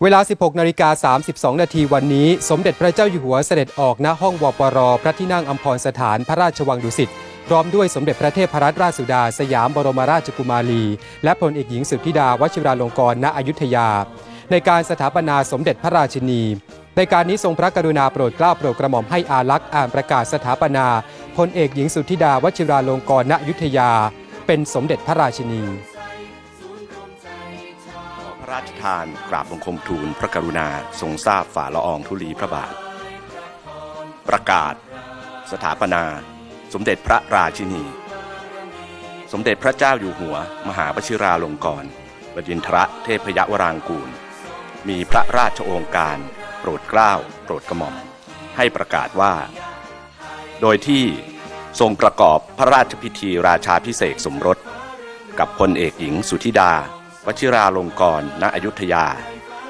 เวลา 16 นาฬิกา 32 นาทีวันนี้ สมเด็จพระเจ้าอยู่หัวเสด็จออกณห้องวปร พระที่นั่งอัมพรสถานพระราชวังดุสิต พร้อมด้วยสมเด็จพระเทพรัตนราชสุดา สยามบรมราชกุมารี และพลเอกหญิงสุทธิดาวชิราลงกรณอยุธยา ในการสถาปนาสมเด็จพระราชินี ในการนี้ทรงพระกรุณาโปรดเกล้าโปรดกระหม่อมให้อาลักษ์อ่านประกาศสถาปนาพลเอกหญิงสุทธิดาวชิราลงกรณอยุธยา เป็นสมเด็จพระราชินี พระราชทานกราบบังคมทูลพระกรุณาทรงทราบฝ่าละอองธุลีพระบาท ประกาศ สถาปนา สมเด็จพระราชินี สมเด็จพระเจ้าอยู่หัว มหาปชิราลงกรณบดินทรเทพยวรางกูล มีพระราชโองการ โปรดเกล้า โปรดกระหม่อม ให้ประกาศว่า โดยที่ทรงประกอบพระราชพิธีราชาพิเศษสมรส กับพลเอกหญิงสุธิดา วชิราลงกรณ์ณอยุธยา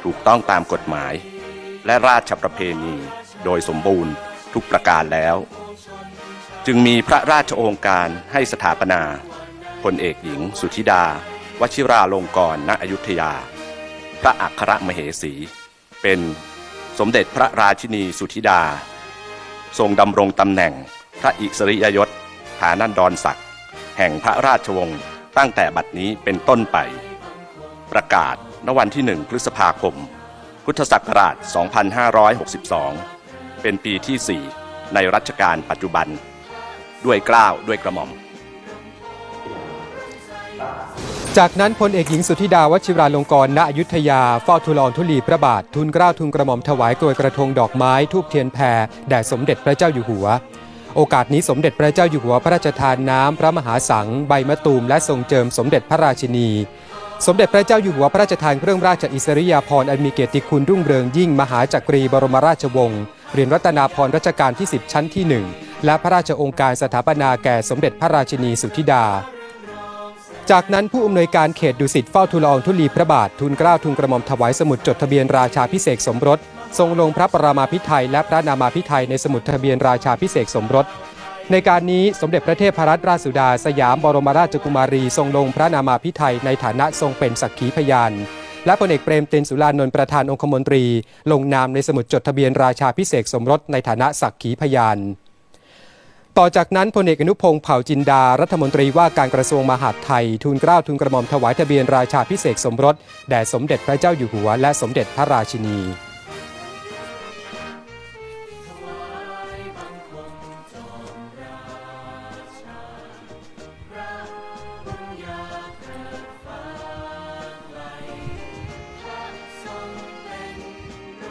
ถูกต้องตามกฎหมาย และราชประเพณี โดยสมบูรณ์ทุกประการแล้ว จึงมีพระราชโองการให้สถาปนาพลเอกหญิง สุธิดา วชิราลงกรณ์ณอยุธยา พระอัครมเหสี เป็นสมเด็จพระราชินีสุธิดา ทรงดำรงตำแหน่งพระอิสริยยศฐานันดรศักดิ์แห่งพระราชวงศ์ตั้งแต่บัดนี้เป็นต้นไป ประกาศณวันที่ 1 พฤษภาคม พุทธศักราช 2562 เป็นปีที่ 4 ในรัชกาลปัจจุบัน ด้วยกล้าวด้วยกระหม่อม จากนั้นพลเอกหญิงสุธิดาวชิราลงกรณอยุธยาเฝ้าทูลอองธุลีพระบาททูลกล้าวทูลกระหม่อมถวายกลวยกระทงดอกไม้ทูบเทียนแพรแด่สมเด็จพระเจ้าอยู่หัวโอกาสนี้สมเด็จพระเจ้าอยู่หัวพระราชทานน้ำพระมหาสัง ใบมะตูมและทรงเจิมสมเด็จพระราชินี สมเด็จพระเจ้าอยู่หัวพระราชทานเครื่องราชอิสริยาภรณ์อันมีเกียรติคุณรุ่งเรืองยิ่งมหาจักรีบรมราชวงศ์เหรียญรัตนาพรรัชกาลที่ 10 ชั้นที่หนึ่งและพระราชองค์การสถาปนาแก่สมเด็จพระราชินีสุธิดา จากนั้นผู้อำนวยการเขตดุสิตเฝ้าทูลอองธุลีพระบาททูลเกล้าทูลกระหม่อมถวายสมุดจดทะเบียนราชาพิเศษสมรส ทรงลงพระปรามาภิไธยและพระนามาภิไธยในสมุดทะเบียนราชาพิเศษสมรส ในการนี้สมเด็จพระเทพรัตนราชสุดาสยามบรมราชกุมารีทรงลงพระนามาภิไธยในฐานะทรงเป็นสักขีพยาน และพลเอกเปรมตินสุรานนท์ประธานองคมนตรี ลงนามในสมุดจดทะเบียนราชาพิเศษสมรสในฐานะสักขีพยาน ต่อจากนั้นพลเอกอนุพงศ์เผ่าจินดารัฐมนตรีว่าการกระทรวงมหาดไทยทูลเกล้าทูลกระหม่อมถวายทะเบียนราชาพิเศษสมรสแด่สมเด็จพระเจ้าอยู่หัวและสมเด็จพระราชินี